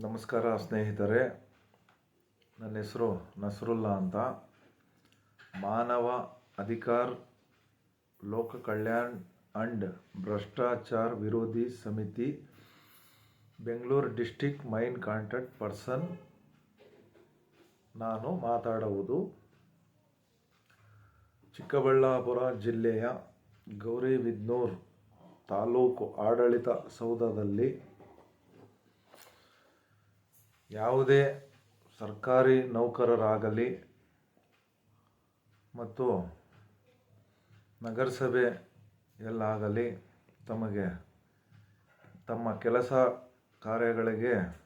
ನಮಸ್ಕಾರ ಸ್ನೇಹಿತರೆ, ನನ್ನ ಹೆಸರು ನಸರುಲ್ಲಾ ಅಂತ. ಮಾನವ ಅಧಿಕಾರ, ಲೋಕ ಕಲ್ಯಾಣ್ ಅಂಡ್ ಭ್ರಷ್ಟಾಚಾರ ವಿರೋಧಿ ಸಮಿತಿ, Bengaluru district main contact person. ನಾನು ಮಾತಾಡುವುದು ಚಿಕ್ಕಬಳ್ಳಾಪುರ ಜಿಲ್ಲೆಯ ಗೌರಿಬಿದನೂರು ತಾಲೂಕು ಆಡಳಿತ ಸೌಧದಲ್ಲಿ. ಯಾವುದೇ ಸರ್ಕಾರಿ ನೌಕರರಾಗಲಿ ಮತ್ತು ನಗರಸಭೆಯಲ್ಲಾಗಲಿ ತಮಗೆ ತಮ್ಮ ಕೆಲಸ ಕಾರ್ಯಗಳಿಗೆ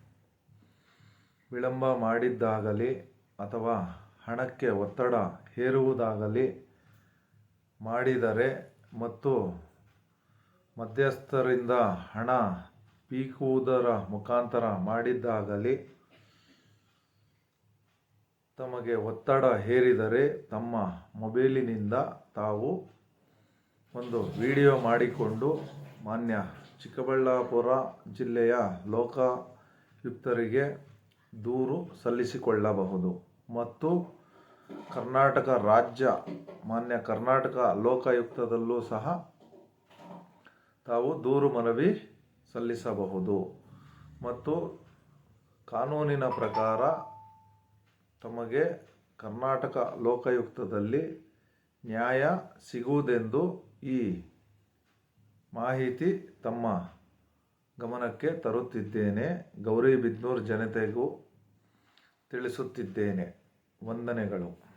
ವಿಳಂಬ ಮಾಡಿದ್ದಾಗಲಿ ಅಥವಾ ಹಣಕ್ಕೆ ಒತ್ತಡ ಹೇರುವುದಾಗಲಿ ಮಾಡಿದರೆ ಮತ್ತು ಮಧ್ಯಸ್ಥರಿಂದ ಹಣ ಪೀಕುವುದರ ಮುಖಾಂತರ ಮಾಡಿದ್ದಾಗಲಿ ತಮಗೆ ಒತ್ತಡ ಹೇರಿದರೆ ತಮ್ಮ ಮೊಬೈಲಿನಿಂದ ತಾವು ಒಂದು ವಿಡಿಯೋ ಮಾಡಿಕೊಂಡು ಮಾನ್ಯ ಚಿಕ್ಕಬಳ್ಳಾಪುರ ಜಿಲ್ಲೆಯ ಲೋಕಾಯುಕ್ತರಿಗೆ ದೂರು ಸಲ್ಲಿಸಿಕೊಳ್ಳಬಹುದು. ಮತ್ತು ಕರ್ನಾಟಕ ರಾಜ್ಯ, ಮಾನ್ಯ ಕರ್ನಾಟಕ ಲೋಕಾಯುಕ್ತದಲ್ಲೂ ಸಹ ತಾವು ದೂರು ಮನವಿ ಸಲ್ಲಿಸಬಹುದು. ಮತ್ತು ಕಾನೂನಿನ ಪ್ರಕಾರ ತಮಗೆ ಕರ್ನಾಟಕ ಲೋಕಾಯುಕ್ತದಲ್ಲಿ ನ್ಯಾಯ ಸಿಗುವುದೆಂದು ಈ ಮಾಹಿತಿ ತಮ್ಮ ಗಮನಕ್ಕೆ ತರುತ್ತಿದ್ದೇನೆ. ಗೌರಿಬಿದ್ನೂರ್ ಜನತೆಗೂ ತಿಳಿಸುತ್ತಿದ್ದೇನೆ. ವಂದನೆಗಳು.